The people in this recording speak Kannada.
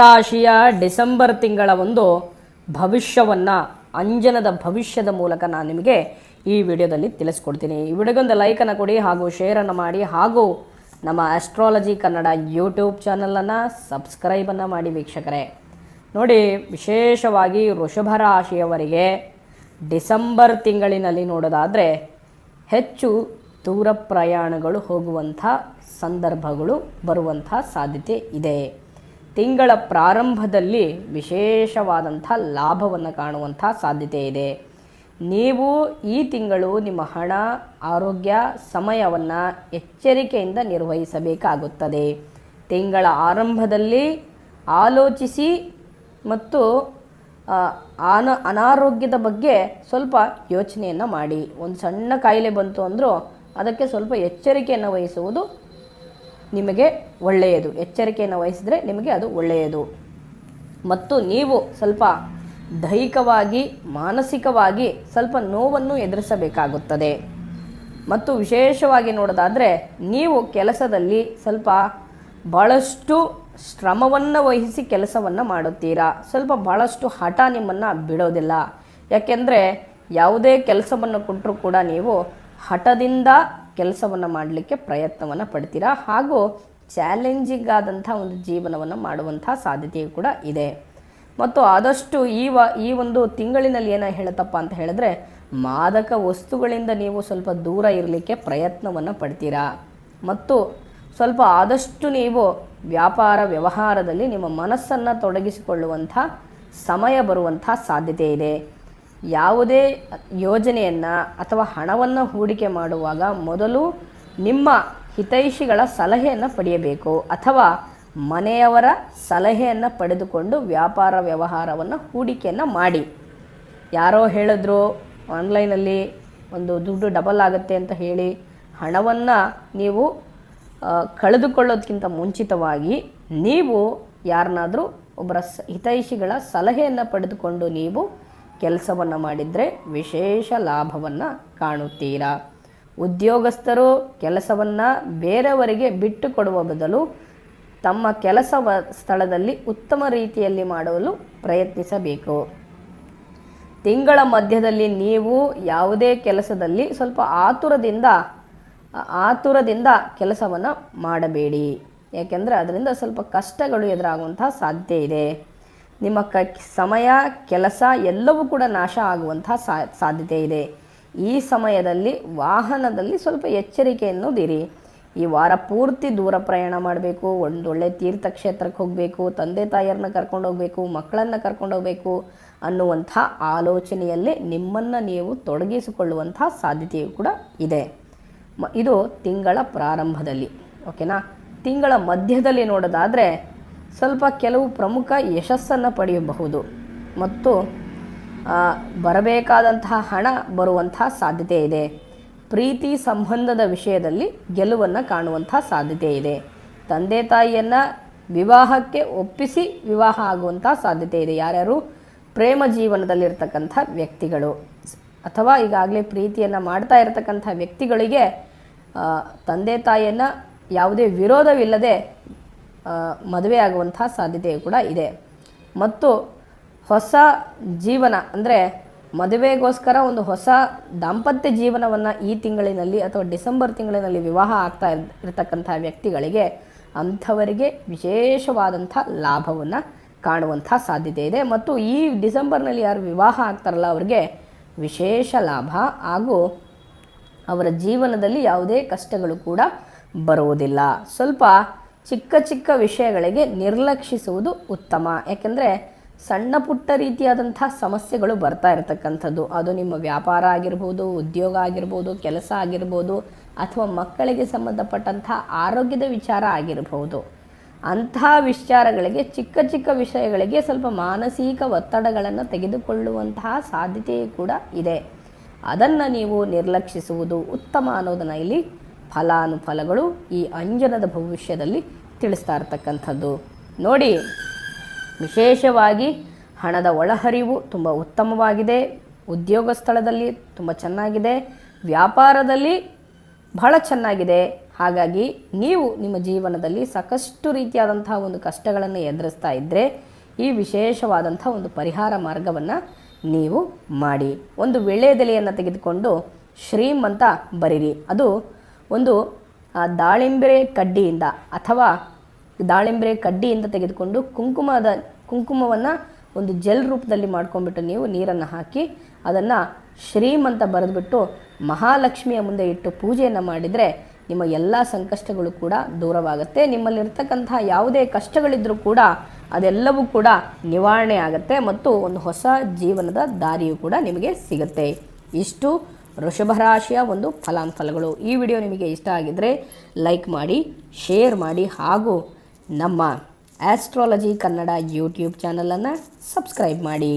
ರಾಶಿಯ ಡಿಸೆಂಬರ್ ತಿಂಗಳ ಒಂದು ಭವಿಷ್ಯವನ್ನು, ಅಂಜನದ ಭವಿಷ್ಯದ ಮೂಲಕ ನಾನು ನಿಮಗೆ ಈ ವಿಡಿಯೋದಲ್ಲಿ ತಿಳಿಸ್ಕೊಡ್ತೀನಿ. ಈ ವಿಡಿಯೋಗೊಂದು ಲೈಕನ್ನು ಕೊಡಿ ಹಾಗೂ ಶೇರನ್ನು ಮಾಡಿ ಹಾಗೂ ನಮ್ಮ ಆಸ್ಟ್ರಾಲಜಿ ಕನ್ನಡ ಯೂಟ್ಯೂಬ್ ಚಾನಲನ್ನು ಸಬ್ಸ್ಕ್ರೈಬನ್ನು ಮಾಡಿ ವೀಕ್ಷಕರೇ. ನೋಡಿ, ವಿಶೇಷವಾಗಿ ವೃಷಭ ರಾಶಿಯವರಿಗೆ ಡಿಸೆಂಬರ್ ತಿಂಗಳಿನಲ್ಲಿ ನೋಡೋದಾದರೆ ಹೆಚ್ಚು ದೂರ ಪ್ರಯಾಣಗಳು ಹೋಗುವಂಥ ಸಂದರ್ಭಗಳು ಬರುವಂಥ ಸಾಧ್ಯತೆ ಇದೆ. ತಿಂಗಳ ಪ್ರಾರಂಭದಲ್ಲಿ ವಿಶೇಷವಾದಂಥ ಲಾಭವನ್ನು ಕಾಣುವಂಥ ಸಾಧ್ಯತೆ ಇದೆ. ನೀವು ಈ ತಿಂಗಳು ನಿಮ್ಮ ಹಣ, ಆರೋಗ್ಯ, ಸಮಯವನ್ನು ಎಚ್ಚರಿಕೆಯಿಂದ ನಿರ್ವಹಿಸಬೇಕಾಗುತ್ತದೆ. ತಿಂಗಳ ಆರಂಭದಲ್ಲಿ ಆಲೋಚಿಸಿ ಮತ್ತು ಅನ, ಅನಾರೋಗ್ಯದ ಬಗ್ಗೆ ಸ್ವಲ್ಪ ಯೋಚನೆಯನ್ನು ಮಾಡಿ. ಒಂದು ಸಣ್ಣ ಕಾಯಿಲೆ ಬಂತು ಅಂದರೂ ಅದಕ್ಕೆ ಸ್ವಲ್ಪ ಎಚ್ಚರಿಕೆಯನ್ನು ವಹಿಸುವುದು ನಿಮಗೆ ಒಳ್ಳೆಯದು. ಎಚ್ಚರಿಕೆಯನ್ನು ವಹಿಸಿದರೆ ನಿಮಗೆ ಅದು ಒಳ್ಳೆಯದು. ಮತ್ತು ನೀವು ಸ್ವಲ್ಪ ದೈಹಿಕವಾಗಿ, ಮಾನಸಿಕವಾಗಿ ಸ್ವಲ್ಪ ನೋವನ್ನು ಎದುರಿಸಬೇಕಾಗುತ್ತದೆ. ಮತ್ತು ವಿಶೇಷವಾಗಿ ನೋಡೋದಾದರೆ, ನೀವು ಕೆಲಸದಲ್ಲಿ ಸ್ವಲ್ಪ ಭಾಳಷ್ಟು ಶ್ರಮವನ್ನು ವಹಿಸಿ ಕೆಲಸವನ್ನು ಮಾಡುತ್ತೀರಾ? ಸ್ವಲ್ಪ ಭಾಳಷ್ಟು ಹಠ ನಿಮ್ಮನ್ನು ಬಿಡೋದಿಲ್ಲ. ಯಾಕೆಂದರೆ, ಯಾವುದೇ ಕೆಲಸವನ್ನು ಕೊಟ್ಟರೂ ಕೂಡ ನೀವು ಹಠದಿಂದ ಕೆಲಸವನ್ನು ಮಾಡಲಿಕ್ಕೆ ಪ್ರಯತ್ನವನ್ನು ಪಡ್ತೀರಾ? ಹಾಗೂ ಚಾಲೆಂಜಿಂಗ್ ಆದಂಥ ಒಂದು ಜೀವನವನ್ನು ಮಾಡುವಂಥ ಸಾಧ್ಯತೆಯು ಕೂಡ ಇದೆ. ಮತ್ತು ಆದಷ್ಟು ಈ ವ, ಈ ಒಂದು ತಿಂಗಳಿನಲ್ಲಿ ಏನೋ ಹೇಳುತ್ತಪ್ಪ ಅಂತ ಹೇಳಿದ್ರೆ, ಮಾದಕ ವಸ್ತುಗಳಿಂದ ನೀವು ಸ್ವಲ್ಪ ದೂರ ಇರಲಿಕ್ಕೆ ಪ್ರಯತ್ನವನ್ನು ಪಡ್ತೀರಾ? ಮತ್ತು ಸ್ವಲ್ಪ ಆದಷ್ಟು ನೀವು ವ್ಯಾಪಾರ ವ್ಯವಹಾರದಲ್ಲಿ ನಿಮ್ಮ ಮನಸ್ಸನ್ನು ತೊಡಗಿಸಿಕೊಳ್ಳುವಂಥ ಸಮಯ ಬರುವಂಥ ಸಾಧ್ಯತೆ ಇದೆ. ಯಾವುದೇ ಯೋಜನೆಯನ್ನು ಅಥವಾ ಹಣವನ್ನು ಹೂಡಿಕೆ ಮಾಡುವಾಗ ಮೊದಲು ನಿಮ್ಮ ಹಿತೈಷಿಗಳ ಸಲಹೆಯನ್ನು ಪಡೆಯಬೇಕು ಅಥವಾ ಮನೆಯವರ ಸಲಹೆಯನ್ನು ಪಡೆದುಕೊಂಡು ವ್ಯಾಪಾರ ವ್ಯವಹಾರವನ್ನು ಹೂಡಿಕೆಯನ್ನು ಮಾಡಿ. ಯಾರೋ ಹೇಳಿದ್ರು, ಆನ್ಲೈನಲ್ಲಿ ಒಂದು ದುಡ್ಡು ಡಬಲ್ ಆಗುತ್ತೆ ಅಂತ ಹೇಳಿ ಹಣವನ್ನು ನೀವು ಕಳೆದುಕೊಳ್ಳೋದಕ್ಕಿಂತ ಮುಂಚಿತವಾಗಿ ನೀವು ಯಾರನ್ನಾದರೂ ಒಬ್ಬರ ಸ, ಹಿತೈಷಿಗಳ ಸಲಹೆಯನ್ನು ಪಡೆದುಕೊಂಡು ನೀವು ಕೆಲಸವನ್ನು ಮಾಡಿದರೆ ವಿಶೇಷ ಲಾಭವನ್ನು ಕಾಣುತ್ತೀರಾ? ಉದ್ಯೋಗಸ್ಥರು ಕೆಲಸವನ್ನು ಬೇರೆಯವರಿಗೆ ಬಿಟ್ಟು ಕೊಡುವ ಬದಲು ತಮ್ಮ ಕೆಲಸ ಸ್ಥಳದಲ್ಲಿ ಉತ್ತಮ ರೀತಿಯಲ್ಲಿ ಮಾಡಲು ಪ್ರಯತ್ನಿಸಬೇಕು. ತಿಂಗಳ ಮಧ್ಯದಲ್ಲಿ ನೀವು ಯಾವುದೇ ಕೆಲಸದಲ್ಲಿ ಸ್ವಲ್ಪ ಆತುರದಿಂದ ಆತುರದಿಂದ ಕೆಲಸವನ್ನು ಮಾಡಬೇಡಿ. ಯಾಕೆಂದರೆ ಅದರಿಂದ ಸ್ವಲ್ಪ ಕಷ್ಟಗಳು ಎದುರಾಗುವಂತಹ ಸಾಧ್ಯ ಇದೆ. ನಿಮ್ಮ ಕ, ಸಮಯ, ಕೆಲಸ ಎಲ್ಲವೂ ಕೂಡ ನಾಶ ಆಗುವಂಥ ಸಾಧ್ಯತೆ ಇದೆ. ಈ ಸಮಯದಲ್ಲಿ, ವಾಹನದಲ್ಲಿ ಸ್ವಲ್ಪ ಎಚ್ಚರಿಕೆಯನ್ನುದಿರಿ ಈ ವಾರ ಪೂರ್ತಿ ದೂರ ಪ್ರಯಾಣ ಮಾಡಬೇಕು ಒಂದೊಳ್ಳೆ ತೀರ್ಥಕ್ಷೇತ್ರಕ್ಕೆ ಹೋಗಬೇಕು, ತಂದೆ ತಾಯಿಯರನ್ನ ಕರ್ಕೊಂಡು ಹೋಗಬೇಕು, ಮಕ್ಕಳನ್ನು ಕರ್ಕೊಂಡು ಹೋಗಬೇಕು ಅನ್ನುವಂಥ ಆಲೋಚನೆಯಲ್ಲಿ ನಿಮ್ಮನ್ನು ನೀವು ತೊಡಗಿಸಿಕೊಳ್ಳುವಂಥ ಸಾಧ್ಯತೆಯು ಕೂಡ ಇದೆ. ಇದು ತಿಂಗಳ ಪ್ರಾರಂಭದಲ್ಲಿ, ಓಕೆನಾ? ತಿಂಗಳ ಮಧ್ಯದಲ್ಲಿ ನೋಡೋದಾದರೆ ಸ್ವಲ್ಪ ಕೆಲವು ಪ್ರಮುಖ ಯಶಸ್ಸನ್ನು ಪಡೆಯಬಹುದು ಮತ್ತು ಬರಬೇಕಾದಂತಹ ಹಣ ಬರುವಂಥ ಸಾಧ್ಯತೆ ಇದೆ. ಪ್ರೀತಿ ಸಂಬಂಧದ ವಿಷಯದಲ್ಲಿ ಗೆಲುವನ್ನು ಕಾಣುವಂಥ ಸಾಧ್ಯತೆ ಇದೆ. ತಂದೆ ತಾಯಿಯನ್ನು ವಿವಾಹಕ್ಕೆ ಒಪ್ಪಿಸಿ ವಿವಾಹ ಆಗುವಂಥ ಸಾಧ್ಯತೆ ಇದೆ. ಯಾರ್ಯಾರು ಪ್ರೇಮ ಜೀವನದಲ್ಲಿರ್ತಕ್ಕಂಥ ವ್ಯಕ್ತಿಗಳು ಅಥವಾ ಈಗಾಗಲೇ ಪ್ರೀತಿಯನ್ನು ಮಾಡ್ತಾ ಇರತಕ್ಕಂಥ ವ್ಯಕ್ತಿಗಳಿಗೆ ತಂದೆ ತಾಯಿಯನ್ನು ಯಾವುದೇ ವಿರೋಧವಿಲ್ಲದೆ ಮದುವೆ ಆಗುವಂಥ ಸಾಧ್ಯತೆಯು ಕೂಡ ಇದೆ. ಮತ್ತು ಹೊಸ ಜೀವನ ಅಂದರೆ ಮದುವೆಗೋಸ್ಕರ ಒಂದು ಹೊಸ ದಾಂಪತ್ಯ ಜೀವನವನ್ನು ಈ ತಿಂಗಳಿನಲ್ಲಿ ಅಥವಾ ಡಿಸೆಂಬರ್ ತಿಂಗಳಿನಲ್ಲಿ ವಿವಾಹ ಆಗ್ತಾ ಇರ್- ಇರತಕ್ಕಂಥ ವ್ಯಕ್ತಿಗಳಿಗೆ ಅಂಥವರಿಗೆ ವಿಶೇಷವಾದಂಥ ಲಾಭವನ್ನು ಕಾಣುವಂಥ ಸಾಧ್ಯತೆ ಇದೆ. ಮತ್ತು ಈ ಡಿಸೆಂಬರ್ನಲ್ಲಿ ಯಾರು ವಿವಾಹ ಆಗ್ತಾರಲ್ಲ ಅವರಿಗೆ ವಿಶೇಷ ಲಾಭ ಹಾಗೂ ಅವರ ಜೀವನದಲ್ಲಿ ಯಾವುದೇ ಕಷ್ಟಗಳು ಕೂಡ ಬರುವುದಿಲ್ಲ. ಸ್ವಲ್ಪ ಚಿಕ್ಕ ಚಿಕ್ಕ ವಿಷಯಗಳಿಗೆ ನಿರ್ಲಕ್ಷಿಸುವುದು ಉತ್ತಮ. ಯಾಕೆಂದರೆ ಸಣ್ಣ ಪುಟ್ಟ ರೀತಿಯಾದಂಥ ಸಮಸ್ಯೆಗಳು ಬರ್ತಾ ಇರತಕ್ಕಂಥದ್ದು. ಅದು ನಿಮ್ಮ ವ್ಯಾಪಾರ ಆಗಿರ್ಬೋದು, ಉದ್ಯೋಗ ಆಗಿರ್ಬೋದು, ಕೆಲಸ ಆಗಿರ್ಬೋದು, ಅಥವಾ ಮಕ್ಕಳಿಗೆ ಸಂಬಂಧಪಟ್ಟಂಥ ಆರೋಗ್ಯದ ವಿಚಾರ ಆಗಿರಬಹುದು ಅಂಥ ವಿಚಾರಗಳಿಗೆ, ಚಿಕ್ಕ ಚಿಕ್ಕ ವಿಷಯಗಳಿಗೆ ಸ್ವಲ್ಪ ಮಾನಸಿಕ ಒತ್ತಡಗಳನ್ನು ತೆಗೆದುಕೊಳ್ಳುವಂತಹ ಸಾಧ್ಯತೆಯೂ ಕೂಡ ಇದೆ. ಅದನ್ನು ನೀವು ನಿರ್ಲಕ್ಷಿಸುವುದು ಉತ್ತಮ ಅನ್ನೋದನ್ನು ಇಲ್ಲಿ ಫಲಾನುಫಲಗಳು ಈ ಅಂಜನದ ಭವಿಷ್ಯದಲ್ಲಿ ತಿಳಿಸ್ತಾ ಇರ್ತಕ್ಕಂಥದ್ದು. ನೋಡಿ, ವಿಶೇಷವಾಗಿ ಹಣದ ಒಳಹರಿವು ತುಂಬ ಉತ್ತಮವಾಗಿದೆ, ಉದ್ಯೋಗ ಸ್ಥಳದಲ್ಲಿ ತುಂಬ ಚೆನ್ನಾಗಿದೆ, ವ್ಯಾಪಾರದಲ್ಲಿ ಬಹಳ ಚೆನ್ನಾಗಿದೆ. ಹಾಗಾಗಿ ನೀವು ನಿಮ್ಮ ಜೀವನದಲ್ಲಿ ಸಾಕಷ್ಟು ರೀತಿಯಾದಂತಹ ಒಂದು ಕಷ್ಟಗಳನ್ನು ಎದುರಿಸ್ತಾ ಇದ್ದರೆ ಈ ವಿಶೇಷವಾದಂಥ ಒಂದು ಪರಿಹಾರ ಮಾರ್ಗವನ್ನು ನೀವು ಮಾಡಿ. ಒಂದು ವಿಳ್ಯದೆಲೆಯನ್ನು ತೆಗೆದುಕೊಂಡು ಶ್ರೀಮಂತ ಬರೀರಿ. ಅದು ಒಂದು ದಾಳಿಂಬೆ ಕಡ್ಡಿಯಿಂದ ಅಥವಾ ದಾಳಿಂಬೆ ಕಡ್ಡಿಯಿಂದ ತೆಗೆದುಕೊಂಡು ಕುಂಕುಮದ, ಕುಂಕುಮವನ್ನು ಒಂದು ಜೆಲ್ ರೂಪದಲ್ಲಿ ಮಾಡ್ಕೊಂಡ್ಬಿಟ್ಟು ನೀವು ನೀರನ್ನು ಹಾಕಿ ಅದನ್ನು ಶ್ರೀಮಂತ ಬರೆದ್ಬಿಟ್ಟು ಮಹಾಲಕ್ಷ್ಮಿಯ ಮುಂದೆ ಇಟ್ಟು ಪೂಜೆಯನ್ನು ಮಾಡಿದರೆ ನಿಮ್ಮ ಎಲ್ಲ ಸಂಕಷ್ಟಗಳು ಕೂಡ ದೂರವಾಗುತ್ತೆ. ನಿಮ್ಮಲ್ಲಿರ್ತಕ್ಕಂತಹ ಯಾವುದೇ ಕಷ್ಟಗಳಿದ್ದರೂ ಕೂಡ ಅದೆಲ್ಲವೂ ಕೂಡ ನಿವಾರಣೆ ಆಗುತ್ತೆ ಮತ್ತು ಒಂದು ಹೊಸ ಜೀವನದ ದಾರಿಯೂ ಕೂಡ ನಿಮಗೆ ಸಿಗುತ್ತೆ. ಇಷ್ಟು ವೃಷಭ ರಾಶಿಯ ಒಂದು ಫಲಾನುಫಲಗಳು ಈ ವಿಡಿಯೋ ನಿಮಗೆ ಇಷ್ಟ ಆಗಿದ್ದರೆ ಲೈಕ್ ಮಾಡಿ, ಶೇರ್ ಮಾಡಿ ಹಾಗೂ ನಮ್ಮ ಆಸ್ಟ್ರಾಲಜಿ ಕನ್ನಡ ಯೂಟ್ಯೂಬ್ ಚಾನಲನ್ನು ಸಬ್ಸ್ಕ್ರೈಬ್ ಮಾಡಿ.